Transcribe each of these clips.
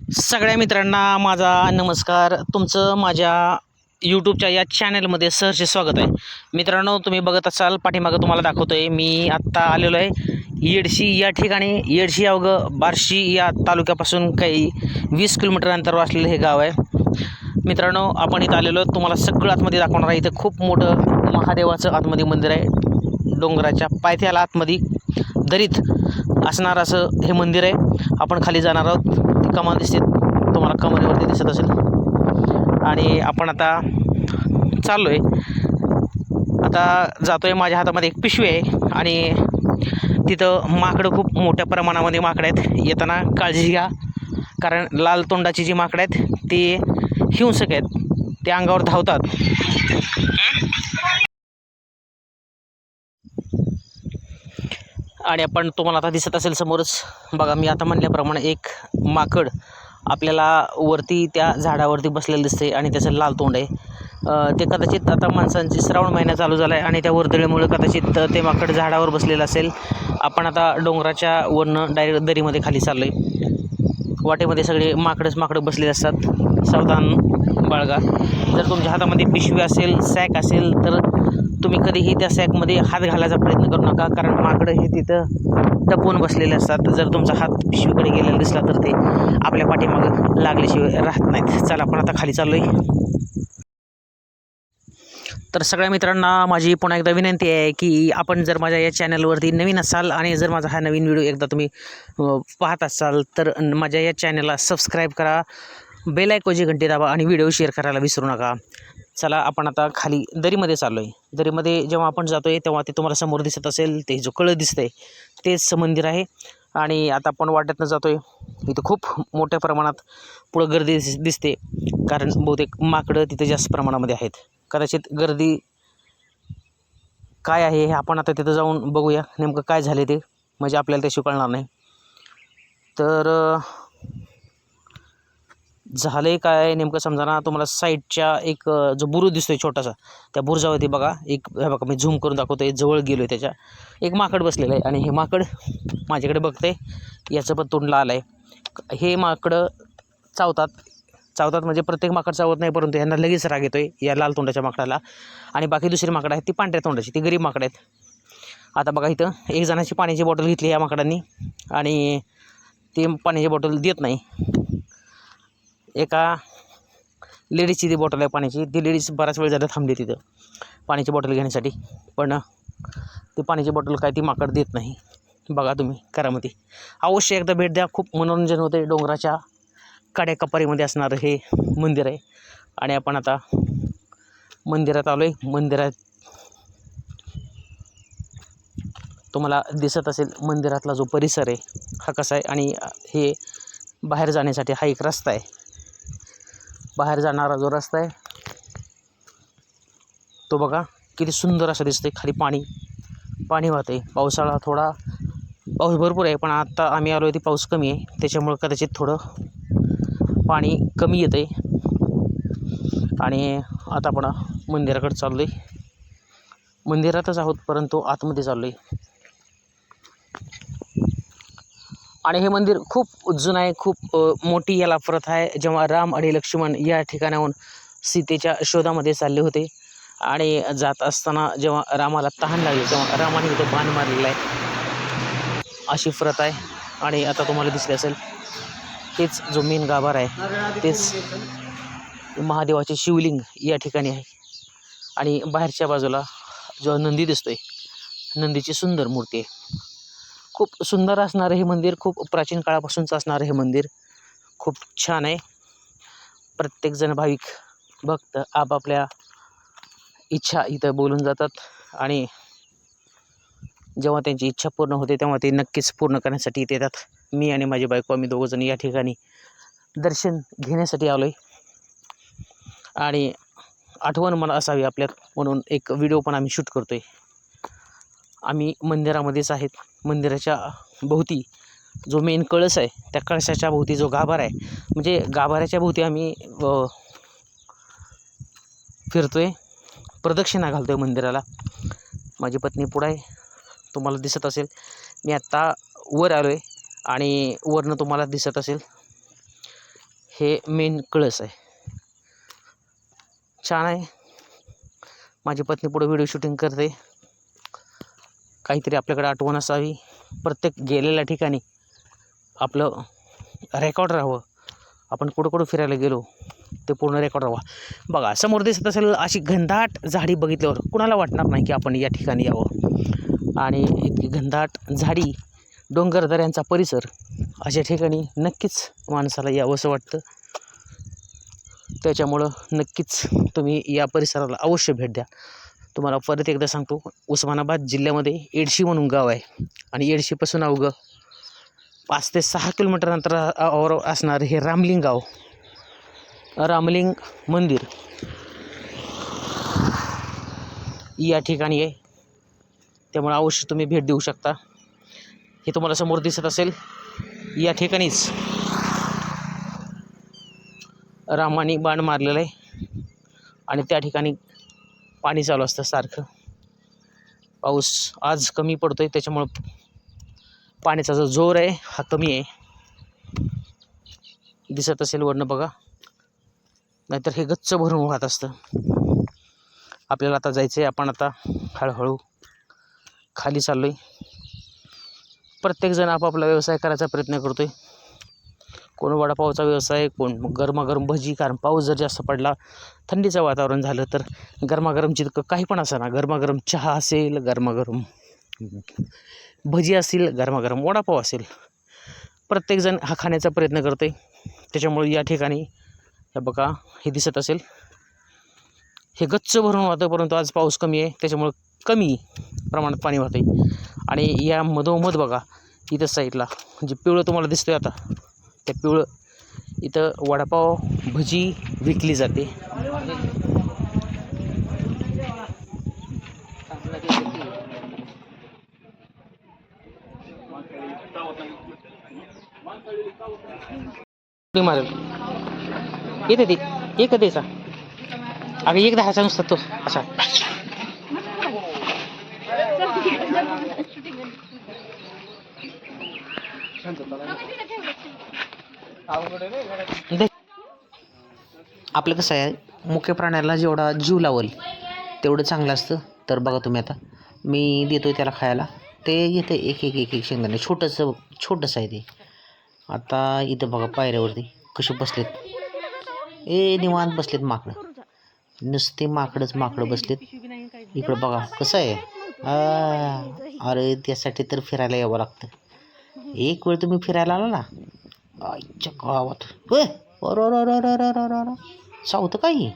सगळ्या मित्रांना माझा नमस्कार. तुमचं माझ्या यूट्यूबच्या या चॅनलमध्ये सहर्ष स्वागत आहे. मित्रांनो तुम्ही बघत असाल पाठीमागं तुम्हाला दाखवतो आहे मी आत्ता आलेलो आहे येडशी या ठिकाणी. येडशी अवघं बार्शी या तालुक्यापासून काही वीस किलोमीटर अंतरावर असलेलं हे गाव आहे. मित्रांनो आपण इथं आलेलो तुम्हाला सगळं आतमध्ये दाखवणार आहे. इथं खूप मोठं महादेवाचं आतमध्ये मंदिर आहे. डोंगराच्या पायथ्याला आतमध्ये दरीत असणार असं हे मंदिर आहे. आपण खाली जाणार आहोत. कमान दिसते तुम्हाला कमरेवरती दिसत असेल. आणि आपण आता चाललो आहे आता जातो आहे माझ्या हातामध्ये एक पिशवी आहे. आणि तिथं माकडं खूप मोठ्या प्रमाणामध्ये माकडं आहेत. येताना काळजी घ्या. कारण लाल तोंडाची जी माकडं आहेत ती हिंसक आहेत. ते अंगावर धावतात. आणि आपण तुम्हाला आता दिसत असेल समोरच बघा मी आता म्हणल्याप्रमाणे एक माकड आपल्याला वरती त्या झाडावरती बसलेलं दिसते आणि त्याचं लाल तोंड आहे. ते कदाचित आता माणसांची श्रावण महिना चालू झाला आहे आणि त्या वर्दळीमुळे कदाचित ते माकड झाडावर बसलेलं असेल. आपण आता डोंगराच्या वरनं डायरेक्ट दरीमध्ये खाली चाललो आहे वाटेमध्ये सगळे माकडंच माकडं बसलेले असतात. सावधान बाळगा. जर तुमच्या हातामध्ये पिशवी असेल सॅक असेल तर तुम्ही कधीही त्या सॅकमध्ये हात घालायचा प्रयत्न करू नका कारण माकडं हे तिथं टपवून बसलेले असतात. जर तुमचा हात पिशवीकडे गेलेला दिसला तर ते आपल्या पाठीमागं लागल्याशिवाय राहत नाहीत. चला आपण आता खाली चाललो आहे तर सगळ्या मित्रांना माझी पुन्हा एकदा विनंती आहे की आपण जर माझ्या या चॅनलवरती नवीन असाल आणि जर माझा हा नवीन व्हिडिओ एकदा तुम्ही पाहत असाल तर माझ्या या चॅनलला सबस्क्राईब करा. बेल ऐकोची घंटी दाबा आणि व्हिडिओ शेअर करायला विसरू नका. चला आपण आता खाली दरीमध्ये चाललो आहे दरीमध्ये जेव्हा आपण जातो आहे तेव्हा ते तुम्हाला समोर दिसत असेल ते जो कळं दिसतं आहे तेच मंदिर आहे. आणि आता आपण वाटेतनं जातो आहे इथं खूप मोठ्या प्रमाणात पुढं गर्दी दिस दिसते. कारण बहुतेक माकडं तिथे जास्त प्रमाणामध्ये आहेत. कदाचित गर्दी काय आहे हे आपण आता तिथं जाऊन बघूया. नेमकं काय झाले ते? म्हणजे आपल्याला ते कळणार नाही. तर झालं काय नेमकं समजा तुम्हाला साईडच्या एक जो बुरुज दिसतोय छोटासा त्या बुरुजावरती बघा एक हे बघा मी झूम करून दाखवतो आहे जवळ गेलो आहे त्याच्या एक माकड बसलेलं आहे आणि हे माकड माझ्याकडे बघते याचं पण तोंड लाल आहे हे माकडं चावतात चावतात म्हणजे प्रत्येक माकड चावत नाही परंतु यांना लगेच राग येतो आहे या लाल तोंडाच्या माकडाला. आणि बाकी दुसरी माकडं आहेत ती पांढऱ्या तोंडाची ती गरीब माकडं आहेत. आता बघा इथं एक जणाची पाण्याची बॉटल घेतली या माकडांनी आणि ते पाण्याची बॉटल देत नाही. एका लेडीजची ती बॉटल आहे पाण्याची. ती लेडीज बराच वेळ झाला थांबली तिथं पाण्याची बॉटल घेण्यासाठी. पण ती पाण्याची बॉटल काय ती माकड देत नाही. बघा तुम्ही करामती अवश्य एकदा भेट द्या. खूप मनोरंजन होते डोंगराच्या कड्याकपारीमध्ये असणारं हे मंदिर आहे. आणि आपण आता मंदिरात आलो आहे मंदिरात तुम्हाला दिसत असेल मंदिरातला जो परिसर आहे हा कसा आहे? आणि हे बाहेर जाण्यासाठी हा एक रस्ता आहे. बाहेर जाणारा जो रस्ता आहे तो बघा किती सुंदर असं दिसतंय. खाली पाणी पाणी वाहते पावसाळा थोडा पाऊस भरपूर आहे पण आत्ता आम्ही आलो आहे ती पाऊस कमी आहे. त्याच्यामुळं कदाचित थोडं पाणी कमी येतं आहे आणि आता आपण मंदिराकडे चाललो आहे मंदिरातच आहोत परंतु आतमध्ये चाललो आहे आणि हे मंदिर खूप जुनं आहे खूप मोठी याला प्रथा आहे. जेव्हा राम आणि लक्ष्मण या ठिकाणाहून सीतेच्या शोधामध्ये चालले होते आणि जात असताना जेव्हा रामाला तहान लागली तेव्हा रामाने इथं बाण मारलेला आहे. अशी प्रथा आहे. आणि आता तुम्हाला दिसले असेल तेच जो मेन गाभार आहे तेच महादेवाचे शिवलिंग या ठिकाणी आहे. आणि बाहेरच्या बाजूला जो नंदी दिसतोय नंदीची सुंदर मूर्ती आहे. खूप सुंदर असणारं हे मंदिर खूप प्राचीन काळापासूनचं असणारं हे मंदिर. खूप छान आहे. प्रत्येकजण भाविक भक्त आपापल्या इच्छा इथं बोलून जातात आणि जेव्हा त्यांची इच्छा पूर्ण होते तेव्हा ते नक्कीच पूर्ण करण्यासाठी इथे येतात. मी आणि माझी बायको आम्ही दोघंजण या ठिकाणी दर्शन घेण्यासाठी आलो आहे आणि आठवण मला असावी आपल्यात म्हणून एक व्हिडिओ पण आम्ही शूट करतो आहे आम्ही मंदिरामध्येच आहेत. मंदिराच्या भोवती जो मेन कळस आहे त्या कळसाच्या भोवती जो गाभारा आहे म्हणजे गाभाऱ्याच्या भोवती आम्ही फिरतो फिरतोय. प्रदक्षिणा घालतोय मंदिराला. माझी पत्नी पुढं आहे तुम्हाला दिसत असेल. मी आत्ता वर आलो आहे आणि वरनं तुम्हाला दिसत असेल. हे मेन कळस आहे. छान आहे. माझी पत्नी पुढे व्हिडिओ शूटिंग करते. काहीतरी आपल्याकडे आठवण असावी. प्रत्येक गेलेल्या ठिकाणी आपलं रेकॉर्ड राहावं. आपण कुठं कुठं फिरायला गेलो ते पूर्ण रेकॉर्ड राहावं. बघा समोर दिसत असेल अशी घनदाट झाडी बघितल्यावर कुणाला वाटणार नाही की आपण या ठिकाणी यावं. आणि इतकी घनदाट झाडी डोंगरदऱ्यांचा परिसर अशा ठिकाणी नक्कीच माणसाला यावंसं वाटतं. त्याच्यामुळं नक्कीच तुम्ही या परिसराला अवश्य भेट द्या. तुम्हाला परत एकदा सांगतो उस्मानाबाद जिल्ह्यामध्ये एडशी म्हणून गाव आहे. आणि एडशीपासून अवघं पाच ते सहा किलोमीटर अंतरावर असणारं हे रामलिंग गाव. रामलिंग मंदिर. या ठिकाणी आहे. त्यामुळे अवश्य तुम्ही भेट देऊ शकता. हे तुम्हाला समोर दिसत असेल. या ठिकाणीच रामाने बाण मारलेलं आहे. आणि त्या ठिकाणी पाणी चालू असतं सारखं. पाऊस आज कमी पडतो आहे त्याच्यामुळं पाण्याचा जो जोर आहे हा कमी आहे. दिसत असेल वरनं बघा. नाहीतर हे गच्च भरून वाहत असतं. आपल्याला आता जायचं आहे आपण आता हळूहळू खाली चाललो आहे प्रत्येकजण आपापला व्यवसाय करायचा प्रयत्न करतो आहे कोण वडापावचा व्यवसाय कोण गरमागरम भजी कारण पाऊस जर जास्त पडला थंडीचं वातावरण झालं तर गरमागरम जितकं काही पण असा ना गरमागरम चहा असेल गरमागरम भजी असतील गरमागरम वडापाव असेल प्रत्येकजण हा खाण्याचा प्रयत्न करते त्याच्यामुळे या ठिकाणी हे बघा हे दिसत असेल. हे गच्च भरून वाहतं परंतु आज पाऊस कमी आहे. त्याच्यामुळं कमी प्रमाणात पाणी वाहतं आणि या मधोमध बघा इथं साईडला जे पिवळं तुम्हाला दिसतोय आता त्या पिवळं इथं वडापाव भजी विकली जाते. मारेल येते ते. एक द्यायचा अगं एक दहाचा नुसता तो. असा. दे. आपलं कसं आहे मुख्य प्राण्याला जेवढा जीव लावल तेवढं चांगलं असतं. तर बघा तुम्ही आता मी देतो आहे त्याला खायला. ते येते एक एक एक एक शेंगदाणे छोटंसं छोटंसं आहे ते. आता इथं बघा पायऱ्यावरती कसे बसलेत. ए निवांत बसलेत माकडं. नुसते माकडंच माकडं बसलेत. इकडं बघा कसं आहे? अरे त्यासाठी तर फिरायला यावं लागतं. एक वेळ तुम्ही फिरायला आला ना आईच्या गावात. होय? अरा अरे अरे सावतं काही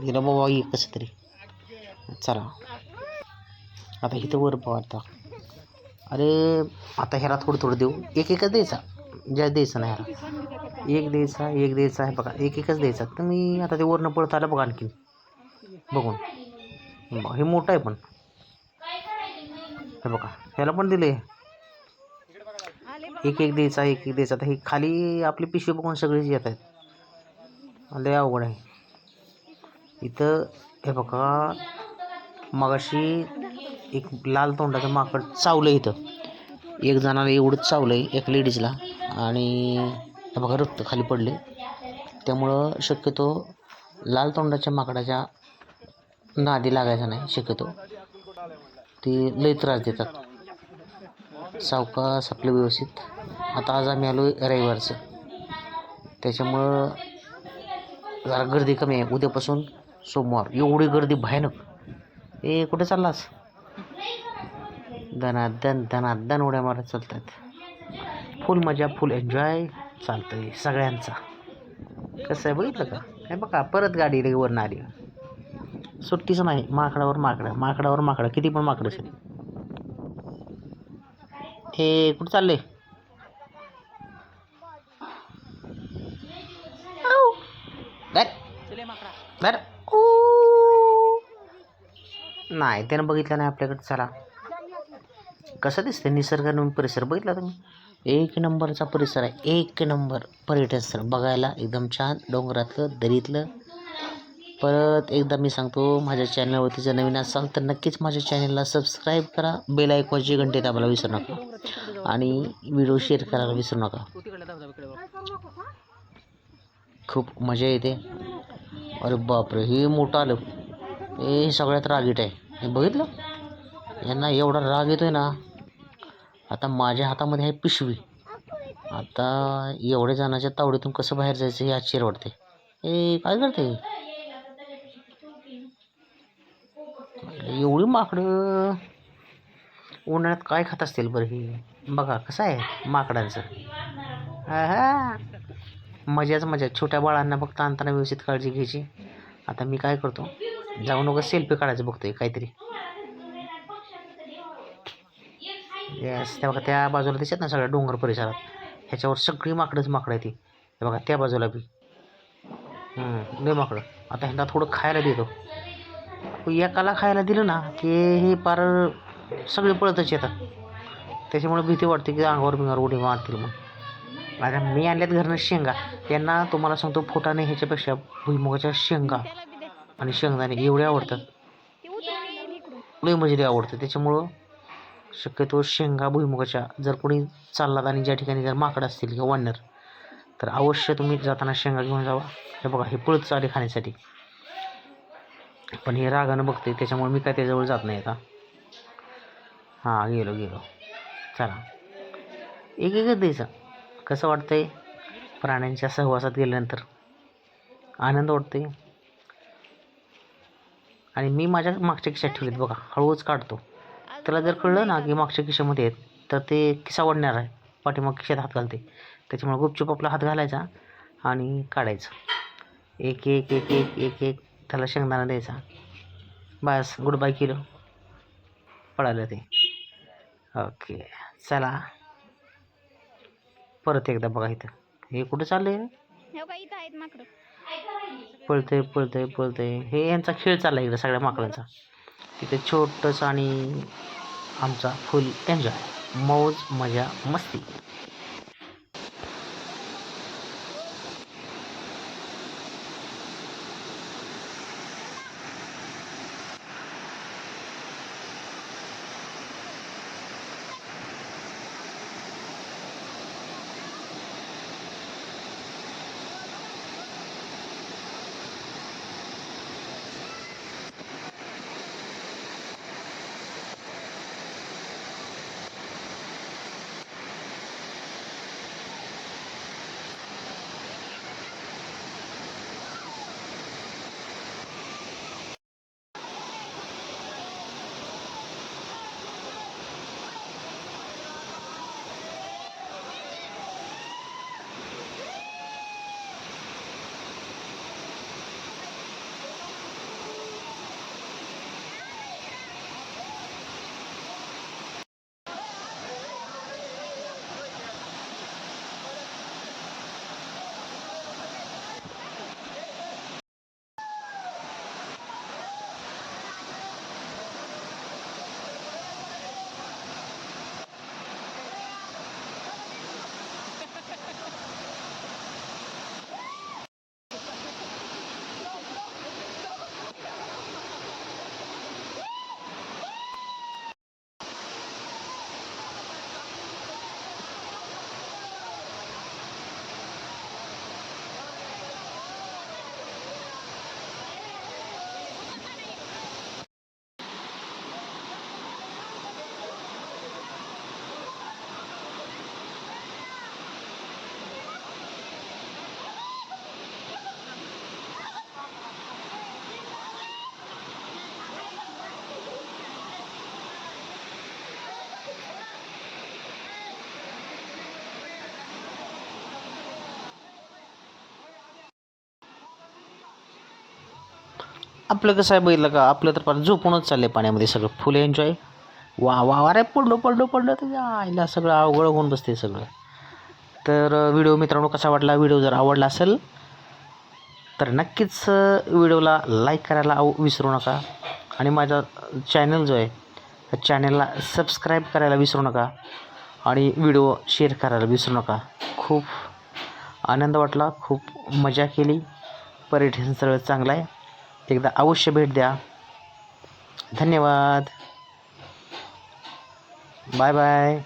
गेलं बाबा ये कसं तरी चला आता इथं वर आता अरे आता ह्याला थोडं थोडं देऊ एक एकच द्यायचा ज्या द्यायचा नाही ह्याला एक द्यायचा एक द्यायचा आहे बघा एक एकच द्यायचा तर मी आता ते वरनं पळत आलं बघा आणखीन बघून हे मोठं आहे पण हे बघा ह्याला पण दिले एक एक द्यायचा एक एक द्यायचा आता हे खाली आपली पिशवी बघून सगळेच येत आहेत. लय अवघड आहे. इथं हे बघा मगाशी एक लाल तोंडाचं माकड चावलं इथं. एक जणाला एवढंच चावलं आहे एक लेडीजला. आणि हे बघा रक्त खाली पडले त्यामुळं शक्यतो लाल तोंडाच्या माकडाच्या नादी लागायचा नाही शक्यतो. ते लय त्रास देतात. सावकाश आपलं व्यवस्थित. आता आज आम्ही आलो रविवारचं. त्याच्यामुळं जरा गर्दी कमी आहे. उद्यापासून सोमवार. एवढी गर्दी भयानक. ए कुठे चाललास? दनादन दनादन उड्या मारत चालतात. फुल मजा फुल एन्जॉय चालतंय सगळ्यांचा. कसं आहे बघितलं का? हे बघा परत गाडी रे आली. सुट्टीचं नाही. माकडावर माकडं. माकडावर माकडं. किती पण माकडं असेल. हे कुठं चालले नाही त्यानं बघितलं नाही आपल्याकडे. चला. कसं दिसतं निसर्गरम्य परिसर बघितला तुम्ही? एक नंबरचा परिसर आहे. एक नंबर पर्यटन स्थळ. बघायला एकदम छान. डोंगरातलं दरीतलं. परत एकदा मी सांगतो माझ्या चॅनलवरती जर नवीन असाल तर नक्कीच माझ्या चॅनलला सबस्क्राईब करा. बेल ऐकवायची घंटे दाबायला विसरू नका. आणि व्हिडिओ शेअर करायला विसरू नका. खूप मजा येते. अरे बापरे हे मोठं आलं. हे सगळ्यात रागीट आहे. हे बघितलं? यांना एवढा राग येतोय ना. आता माझ्या हातामध्ये आहे पिशवी. आता एवढ्या जणाच्या तावडीतून कसं बाहेर जायचं हे आश्चर्य वाटते हे काय करते? एवढी माकडं. उन्हाळ्यात काय खात असतील बरं ही? बघा कसं आहे माकडांचं. मजाच मजा. छोट्या बाळांना फक्त आणताना व्यवस्थित काळजी घ्यायची. आता मी काय करतो? जाऊ नका सेल्फी काढायचं बघतोय काहीतरी. येस त्या बघा त्या बाजूला दिसत ना सगळ्या डोंगर परिसरात. ह्याच्यावर सगळी माकडंच माकडं आहे ती. हे बघा त्या बाजूला बी. हम्म, लय माकडं. आता ह्यांना थोडं खायला देतो. एकाला खायला दिलं ना की हे पार सगळे पळतच येतात. त्याच्यामुळे भीती वाटते की अंगावर बिंगावर उडी मारतील मग आता मी आणल्यात घरनं शेंगा. यांना तुम्हाला सांगतो फुटाने ह्याच्यापेक्षा भुईमुगाच्या शेंगा आणि शेंगदाणे एवढे आवडतात. लई म्हणजे लय आवडतं. त्याच्यामुळं शक्यतो शेंगा भुईमुगाच्या जर कोणी चाललात आणि ज्या ठिकाणी जर माकड असतील किंवा वानर तर अवश्य तुम्ही जाताना शेंगा घेऊन जावा. हे बघा हे पळत चाले खाण्यासाठी. पण हे रागानं बघते त्याच्यामुळे मी काय त्याजवळ जात नाही आता. हां गेलो गेलो. चला. एक एकच द्यायचा कसं वाटतंय? प्राण्यांच्या सहवासात गेल्यानंतर. आनंद वाटतोय. आणि मी माझ्या मागच्या खिशात ठेवलेत बघा. हळूच काढतो. त्याला जर कळलं ना की मागच्या खिशामध्ये आहेत तर ते खिसा वाढणार आहे. पाठीमाग खिशात हात घालते. त्याच्यामुळे गुपचूप आपला हात घालायचा आणि काढायचं. एक एक एक एक एक एक त्याला शेंगदाणा द्यायचा. बस गुड बाय केलं. पळालं ते. ओके. चला. परत एकदा बघा इथं. हे कुठं चाललंय पळतंय पळतंय पळतंय. हे यांचा खेळ चालला इकडं सगळ्या माकडांचा. तिथे छोटंसं आणि आमचा फुल एन्जॉय मौज मजा मस्ती. आपलं कसं आहे बघितलं का? आपलं तर पण झोपूनच चाललंय पाण्यामध्ये सगळं. फुल एन्जॉय वा वा वा रे पडलो पडलो पडलो. तर आईला सगळं अवघड होऊन बसते सगळं. तर व्हिडिओ मित्रांनो कसा वाटला? व्हिडिओ जर आवडला असेल तर नक्कीच व्हिडिओला लाईक करायला आव विसरू नका. आणि माझा चॅनल जो आहे त्या चॅनलला सबस्क्राईब करायला विसरू नका. आणि व्हिडिओ शेअर करायला विसरू नका. खूप आनंद वाटला खूप मजा केली. पर्यटन स्थळ चांगलं आहे. एकदा अवश्य भेट द्या. धन्यवाद. Bye bye.